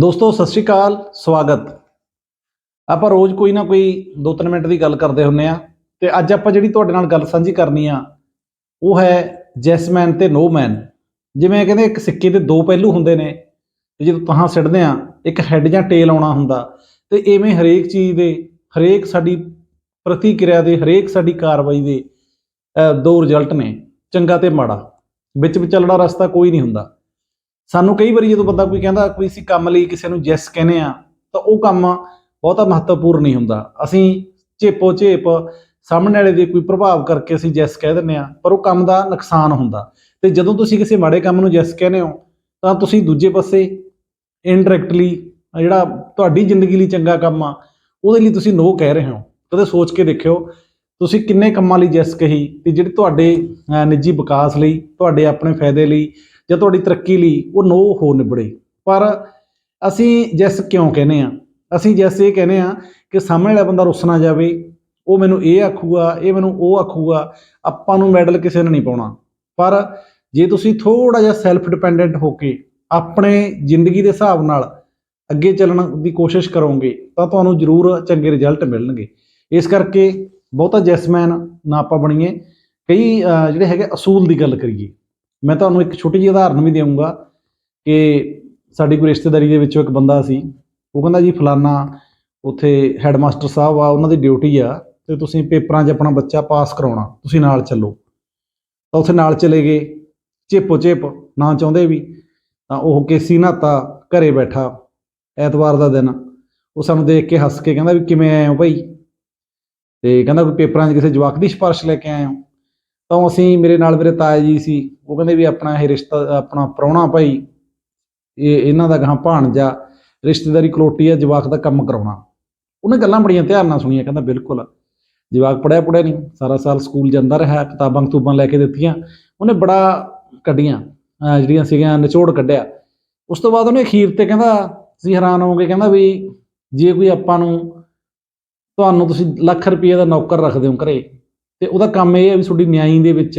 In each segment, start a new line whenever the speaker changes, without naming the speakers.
ਦੋਸਤੋ, ਸਤਿ ਸ਼੍ਰੀ ਅਕਾਲ, ਸਵਾਗਤ। ਆਪਾਂ ਰੋਜ਼ ਕੋਈ ਨਾ ਕੋਈ 2-3 ਮਿੰਟ ਦੀ ਗੱਲ ਕਰਦੇ ਹੁੰਨੇ ਆ ਤੇ ਅੱਜ ਆਪਾਂ ਜਿਹੜੀ ਤੁਹਾਡੇ ਨਾਲ ਗੱਲ ਸਾਂਝੀ ਕਰਨੀ ਆ, ਉਹ ਹੈ ਜੈਸਮੈਨ ਤੇ ਨੋਮੈਨ। ਜਿਵੇਂ ਕਹਿੰਦੇ, ਇੱਕ ਸਿੱਕੇ ਦੇ ਦੋ ਪਹਿਲੂ ਹੁੰਦੇ ਨੇ ਤੇ ਜਦੋਂ ਤਹਾਂ ਸਿੱਟਦੇ ਆ ਇੱਕ ਹੈੱਡ ਜਾਂ ਟੇਲ ਆਉਣਾ ਹੁੰਦਾ ਤੇ ਐਵੇਂ ਹਰੇਕ ਚੀਜ਼ ਦੇ, ਹਰੇਕ ਸਾਡੀ ਪ੍ਰਤੀਕਿਰਿਆ ਦੇ, ਹਰੇਕ ਸਾਡੀ ਕਾਰਵਾਈ ਦੇ ਦੋ ਰਿਜ਼ਲਟ ਨੇ, ਚੰਗਾ ਤੇ ਮਾੜਾ। ਵਿੱਚ ਵਿਚਲੜਾ ਰਸਤਾ ਕੋਈ ਨਹੀਂ ਹੁੰਦਾ। ਸਾਨੂੰ ਕਈ ਵਾਰੀ ਜਦੋਂ ਬੰਦਾ ਕੋਈ ਕਹਿੰਦਾ, ਕੋਈ ਅਸੀਂ ਕੰਮ ਲਈ ਕਿਸੇ ਨੂੰ ਜੈਸ ਕਹਿੰਦੇ ਆ ਤਾਂ ਉਹ ਕੰਮ ਬਹੁਤਾ ਮਹੱਤਵਪੂਰਨ ਨਹੀਂ ਹੁੰਦਾ। ਅਸੀਂ ਝੇਪੋ ਝੇਪ ਸਾਹਮਣੇ ਵਾਲੇ ਦੇ ਕੋਈ ਪ੍ਰਭਾਵ ਕਰਕੇ ਅਸੀਂ ਜੈਸ ਕਹਿ ਦਿੰਦੇ ਆ ਪਰ ਉਹ ਕੰਮ ਦਾ ਨੁਕਸਾਨ ਹੁੰਦਾ। ਤੇ ਜਦੋਂ ਤੁਸੀਂ ਕਿਸੇ ਮਾੜੇ ਕੰਮ ਨੂੰ ਜੈਸ ਕਹਿੰਦੇ ਹੋ, ਤਾਂ ਤੁਸੀਂ ਦੂਜੇ ਪਾਸੇ ਇਨਡਾਇਰੈਕਟਲੀ ਜਿਹੜਾ ਤੁਹਾਡੀ ਜ਼ਿੰਦਗੀ ਲਈ ਚੰਗਾ ਕੰਮ ਆ, ਉਹਦੇ ਲਈ ਤੁਸੀਂ ਨੋ ਕਹਿ ਰਹੇ ਹੋ। ਕਦੇ ਸੋਚ ਕੇ ਦੇਖਿਓ, ਤੁਸੀਂ ਕਿੰਨੇ ਕੰਮਾਂ ਲਈ ਜੈਸ ਕਹੀ, ਤੇ ਜਿਹੜੇ ਤੁਹਾਡੇ ਨਿੱਜੀ ਵਿਕਾਸ ਲਈ, ਤੁਹਾਡੇ ਆਪਣੇ ਫਾਇਦੇ ਲਈ ਜਾਂ ਤੁਹਾਡੀ ਤਰੱਕੀ ਲਈ ਉਹ ਨੋ ਹੋ ਨਿਬੜੇ। ਪਰ ਅਸੀਂ ਜੈਸ ਕਿਉਂ ਕਹਿੰਦੇ ਆ ਅਸੀਂ ਜੈਸ ਇਹ ਕਹਿੰਦੇ ਆ ਕਿ ਸਾਹਮਣੇ ਵਾਲਾ ਬੰਦਾ ਰੁੱਸ ਨਾ ਜਾਵੇ, ਉਹ ਮੈਨੂੰ ਇਹ ਆਖੂਗਾ, ਇਹ ਮੈਨੂੰ ਉਹ ਆਖੂਗਾ, ਆਪਾਂ ਨੂੰ ਮੈਡਲ ਕਿਸੇ ਨੇ ਨਹੀਂ ਪਾਉਣਾ। ਪਰ ਜੇ ਤੁਸੀਂ ਥੋੜਾ ਜਿਹਾ ਸੈਲਫ ਡਿਪੈਂਡੈਂਟ ਹੋ ਕੇ ਆਪਣੇ ਜ਼ਿੰਦਗੀ ਦੇ ਹਿਸਾਬ ਨਾਲ ਅੱਗੇ ਚੱਲਣ ਦੀ ਕੋਸ਼ਿਸ਼ ਕਰੋਗੇ, ਤਾਂ ਤੁਹਾਨੂੰ ਜ਼ਰੂਰ ਚੰਗੇ ਰਿਜ਼ਲਟ ਮਿਲਣਗੇ। ਇਸ ਕਰਕੇ ਬਹੁਤਾ ਜੈਸਮੈਨ ਨਾ ਆਪਾਂ ਬਣੀਏ। ਕਈ ਜਿਹੜੇ ਹੈਗੇ ਅਸੂਲ ਦੀ ਗੱਲ ਕਰੀਏ। ਮੈਂ ਤੁਹਾਨੂੰ ਇੱਕ ਛੋਟੀ ਜਿਹੀ ਉਦਾਹਰਨ ਵੀ ਦੇਵਾਂਗਾ ਕਿ ਸਾਡੀ ਕੋਈ ਰਿਸ਼ਤੇਦਾਰੀ ਦੇ ਵਿੱਚੋਂ ਇੱਕ ਬੰਦਾ ਸੀ, ਉਹ ਕਹਿੰਦਾ ਜੀ ਫਲਾਨਾ ਉੱਥੇ ਹੈਡਮਾਸਟਰ ਸਾਹਿਬ ਆ, ਉਹਨਾਂ ਦੀ ਡਿਊਟੀ ਆ ਤੇ ਤੁਸੀਂ ਪੇਪਰਾਂ 'ਚ ਆਪਣਾ ਬੱਚਾ ਪਾਸ ਕਰਾਉਣਾ, ਤੁਸੀਂ ਨਾਲ ਚੱਲੋ। ਤਾਂ ਉੱਥੇ ਨਾਲ ਚਲੇ ਗਏ, ਚੇਪੋ ਚਿਪ, ਨਾ ਚਾਹੁੰਦੇ ਵੀ, ਤਾਂ ਉਹ ਕੇਸੀ ਨਾਤਾ ਘਰੇ ਬੈਠਾ ਐਤਵਾਰ ਦਾ ਦਿਨ, ਉਹ ਸਾਨੂੰ ਦੇਖ ਕੇ ਹੱਸ ਕੇ ਕਹਿੰਦਾ ਵੀ ਕਿਵੇਂ ਆਏ ਹੋ ਭਾਈ? ਤੇ ਕਹਿੰਦਾ ਕੋਈ ਪੇਪਰਾਂ 'ਚ ਕਿਸੇ ਜਵਾਕ ਦੀ ਸਿਫਾਰਿਸ਼ ਲੈ ਕੇ ਆਏ ਹੋ। ਤਾਂ ਅਸੀਂ, ਮੇਰੇ ਨਾਲ ਮੇਰੇ ਤਾਇਆ ਜੀ ਸੀ, ਉਹ ਕਹਿੰਦੇ ਵੀ ਆਪਣਾ ਇਹ ਰਿਸ਼ਤਾ, ਆਪਣਾ ਪ੍ਰਾਹੁਣਾ ਭਾਈ, ਇਹ ਇਹਨਾਂ ਦਾ ਗਾਂ ਭਾਣਜਾ, ਰਿਸ਼ਤੇਦਾਰੀ ਕਲੋਟੀ ਆ, ਜਵਾਕ ਦਾ ਕੰਮ ਕਰਾਉਣਾ। ਉਹਨੇ ਗੱਲਾਂ ਬੜੀਆਂ ਧਿਆਨ ਨਾਲ ਸੁਣੀਆਂ, ਕਹਿੰਦਾ ਬਿਲਕੁਲ। ਜਵਾਕ ਪੜਿਆ ਪੜਿਆ ਨਹੀਂ, ਸਾਰਾ ਸਾਲ ਸਕੂਲ ਜਾਂਦਾ ਰਿਹਾ, ਕਿਤਾਬਾਂ ਕਤੂਬਾਂ ਲੈ ਕੇ ਦਿੱਤੀਆਂ। ਉਹਨੇ ਬੜਾ ਕੱਢੀਆਂ ਜਿਹੜੀਆਂ ਸੀਗੀਆਂ, ਨਿਚੋੜ ਕੱਢਿਆ। ਉਸ ਤੋਂ ਬਾਅਦ ਉਹਨੇ ਅਖੀਰ ਤੇ ਕਹਿੰਦਾ, ਤੁਸੀਂ ਹੈਰਾਨ ਹੋਵੋਗੇ, ਕਹਿੰਦਾ ਵੀ ਜੇ ਕੋਈ ਆਪਾਂ ਨੂੰ, ਤੁਹਾਨੂੰ ਤੁਸੀਂ ਲੱਖ ਰੁਪਏ ਦਾ ਨੌਕਰ ਰੱਖਦੇ ਹੋ ਘਰੇ ਤੇ ਉਹਦਾ ਕੰਮ ਇਹ ਹੈ ਵੀ ਤੁਹਾਡੀ ਨਿਆਈ ਦੇ ਵਿੱਚ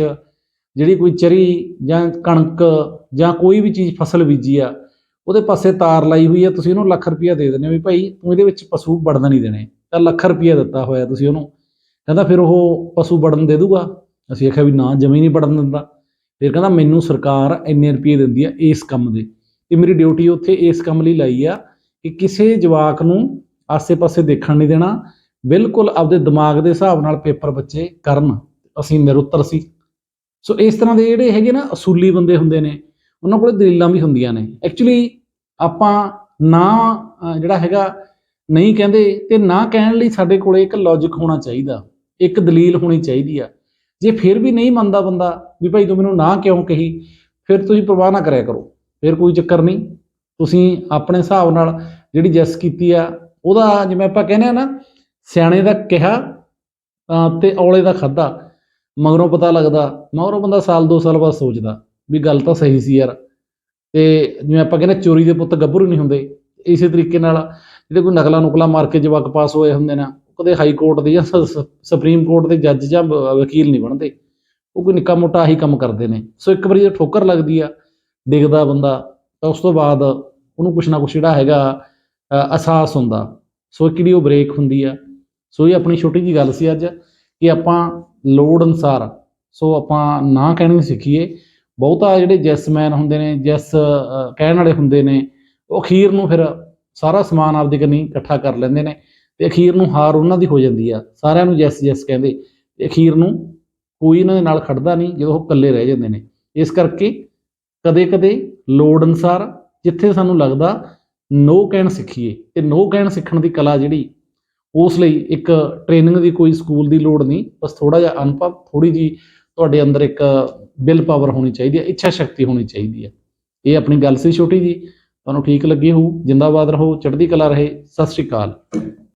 ਜਿਹੜੀ ਕੋਈ ਚਰੀ ਜਾਂ ਕਣਕ ਜਾਂ ਕੋਈ ਵੀ ਚੀਜ਼ ਫਸਲ ਬੀਜੀ ਆ, ਉਹਦੇ ਪਾਸੇ ਤਾਰ ਲਾਈ ਹੋਈ ਆ, ਤੁਸੀਂ ਉਹਨੂੰ ਲੱਖ ਰੁਪਇਆ ਦੇ ਦਿੰਦੇ ਹੋ ਵੀ ਭਾਈ ਤੂੰ ਇਹਦੇ ਵਿੱਚ ਪਸ਼ੂ ਵੜਨ ਨਹੀਂ ਦੇਣੇ, ਤਾਂ ਲੱਖ ਰੁਪਇਆ ਦਿੱਤਾ ਹੋਇਆ ਤੁਸੀਂ ਉਹਨੂੰ। ਕਹਿੰਦਾ ਫਿਰ ਉਹ ਪਸ਼ੂ ਵੜਨ ਦੇ ਦੂਗਾ? ਅਸੀਂ ਆਖਿਆ ਵੀ ਨਾ, ਜਮੀ ਨਹੀਂ ਵੜਨ ਦਿੰਦਾ। ਫਿਰ ਕਹਿੰਦਾ ਮੈਨੂੰ ਸਰਕਾਰ ਇੰਨੇ ਰੁਪਏ ਦਿੰਦੀ ਆ ਇਸ ਕੰਮ ਦੇ। ਤੇ ਮੇਰੀ ਡਿਊਟੀ ਉੱਥੇ ਇਸ ਕੰਮ ਲਈ ਲਾਈ ਆ ਕਿ ਕਿਸੇ ਜਵਾਕ ਨੂੰ ਆਸੇ-ਪਾਸੇ ਦੇਖਣ ਨਹੀਂ ਦੇਣਾ ਬਿਲਕੁਲ ਆਪਦੇ ਦਿਮਾਗ ਦੇ ਹਿਸਾਬ ਨਾਲ ਪੇਪਰ ਬੱਚੇ ਕਰਨ, ਅਸੀਂ ਨਿਰੁੱਤਰ ਸੀ। ਸੋ ਇਸ ਤਰ੍ਹਾਂ ਦੇ ਜਿਹੜੇ ਹੈਗੇ ਨਾ ਅਸੂਲੀ ਬੰਦੇ ਹੁੰਦੇ ਨੇ, ਉਹਨਾਂ ਕੋਲ ਦਲੀਲਾਂ ਵੀ ਹੁੰਦੀਆਂ ਨੇ। ਐਕਚੁਅਲੀ ਆਪਾਂ ਨਾ ਜਿਹੜਾ ਹੈਗਾ ਨਹੀਂ ਕਹਿੰਦੇ ਤੇ ਨਾ ਕਹਿਣ ਲਈ ਸਾਡੇ ਕੋਲੇ ਇੱਕ ਲੌਜੀਕ ਹੋਣਾ ਚਾਹੀਦਾ। ਇੱਕ ਦਲੀਲ ਹੋਣੀ ਚਾਹੀਦੀ ਆ। ਜੇ ਫਿਰ ਵੀ ਨਹੀਂ ਮੰਨਦਾ ਬੰਦਾ ਵੀ ਭਾਈ ਤੂੰ ਮੈਨੂੰ ਨਾ ਕਿਉਂ ਕਹੀ, ਫਿਰ ਤੁਸੀਂ ਪਰਵਾਹ ਨਾ ਕਰਿਆ ਕਰੋ। ਫਿਰ ਕੋਈ ਚੱਕਰ ਨਹੀਂ। ਤੁਸੀਂ ਆਪਣੇ ਹਿਸਾਬ ਨਾਲ ਜਿਹੜੀ ਜੈਸ ਕੀਤੀ ਆ, ਉਹਦਾ ਜਿਵੇਂ ਆਪਾਂ ਕਹਿੰਦੇ ਆ ਨਾ ਸਿਆਣੇ ਦਾ ਕਿਹਾ ਅਹ, ਤੇ ਔਲੇ ਦਾ ਖਾਦਾ ਮਗਰੋਂ ਪਤਾ ਲੱਗਦਾ ਮਗਰੋਂ ਬੰਦਾ ਸਾਲ ਦੋ ਸਾਲ ਬਾਅਦ ਸੋਚਦਾ ਵੀ ਗੱਲ ਤਾਂ ਸਹੀ ਸੀ ਯਾਰ। ਤੇ ਜਿਵੇਂ ਆਪਾਂ ਕਹਿੰਦੇ ਚੋਰੀ ਦੇ ਪੁੱਤ ਗੱਭਰੂ ਨਹੀਂ ਹੁੰਦੇ ਇਸੇ ਤਰੀਕੇ ਨਾਲ ਜਿਹੜੇ ਕੋਈ ਨਕਲਾਂ ਨੁਕਲਾਂ ਮਾਰ ਕੇ ਜਵਾਕ ਪਾਸ ਹੋਏ ਹੁੰਦੇ ਨੇ ਉਹ ਕਦੇ ਹਾਈ ਕੋਰਟ ਦੇ ਜਾਂ ਸੁਪਰੀਮ ਕੋਰਟ ਦੇ ਜੱਜ ਜਾਂ ਵਕੀਲ ਨਹੀਂ ਬਣਦੇ। ਉਹ ਕੋਈ ਨਿੱਕਾ ਮੋਟਾ ਆਹੀ ਕੰਮ ਕਰਦੇ ਨੇ। ਸੋ ਇੱਕ ਵਾਰੀ ਜੇ ਠੋਕਰ ਲੱਗਦੀ ਆ ਡਿੱਗਦਾ ਬੰਦਾ ਤਾਂ ਉਸ ਤੋਂ ਬਾਅਦ ਉਹਨੂੰ ਕੁਛ ਨਾ ਕੁਛ ਜਿਹੜਾ ਹੈਗਾ ਅਹਿਸਾਸ ਹੁੰਦਾ। ਸੋ ਕਿਹੜੀ ਉਹ ਬ੍ਰੇਕ ਹੁੰਦੀ ਆ ਸੋ ਇਹ ਆਪਣੀ ਛੋਟੀ ਜੀ ਗੱਲ ਸੀ ਅੱਜ ਕਿ ਆਪਾਂ ਲੋੜ ਅਨਸਾਰ, ਸੋ ਆਪਾਂ ਨਾ ਕਹਿਣੀ ਸਿੱਖੀਏ, ਬਹੁਤਾ ਜਿਹੜੇ ਜੈਸਮੈਨ ਹੁੰਦੇ ਨੇ, ਜੈਸ ਕਹਿਣ ਵਾਲੇ ਹੁੰਦੇ ਨੇ, ਉਹ ਅਖੀਰ ਨੂੰ ਫਿਰ ਸਾਰਾ ਸਮਾਨ ਆਪਦੇ ਕੰਨੀ ਇਕੱਠਾ ਕਰ ਲੈਂਦੇ ਨੇ ਤੇ ਅਖੀਰ ਨੂੰ ਹਾਰ ਉਹਨਾਂ ਦੀ ਹੋ ਜਾਂਦੀ ਆ, ਸਾਰਿਆਂ ਨੂੰ ਜੈਸ ਜੈਸ ਕਹਿੰਦੇ, ਤੇ ਅਖੀਰ ਨੂੰ ਕੋਈ ਇਹਨਾਂ ਦੇ ਨਾਲ ਖੜਦਾ ਨਹੀਂ ਜਦੋਂ ਉਹ ਇਕੱਲੇ ਰਹਿ ਜਾਂਦੇ ਨੇ। ਇਸ ਕਰਕੇ ਕਦੇ-ਕਦੇ ਲੋੜ ਅਨਸਾਰ ਜਿੱਥੇ ਸਾਨੂੰ ਲੱਗਦਾ ਨੋ ਕਹਿਣ ਸਿੱਖੀਏ, ਤੇ ਨੋ ਕਹਿਣ ਸਿੱਖਣ ਦੀ ਕਲਾ ਜਿਹੜੀ ਉਸ ਲਈ ਇੱਕ ਟ੍ਰੇਨਿੰਗ ਦੀ ਕੋਈ ਸਕੂਲ ਦੀ ਲੋੜ ਨਹੀਂ, ਬਸ ਥੋੜਾ ਜਿਹਾ ਅਨੁਭਵ ਥੋੜੀ ਜੀ ਤੁਹਾਡੇ ਅੰਦਰ ਇੱਕ ਬਿਲ ਪਾਵਰ ਹੋਣੀ ਚਾਹੀਦੀ ਹੈ, ਇੱਛਾ ਸ਼ਕਤੀ ਹੋਣੀ ਚਾਹੀਦੀ ਹੈ। ਇਹ ਆਪਣੀ ਗੱਲ ਸੀ ਛੋਟੀ ਜੀ, ਤੁਹਾਨੂੰ ਠੀਕ ਲੱਗੀ ਹੋਊ, ਜਿੰਦਾਬਾਦ ਰਹੋ, ਚੜ੍ਹਦੀ ਕਲਾ ਰਹੇ, ਸਤਿ ਸ਼੍ਰੀ ਅਕਾਲ।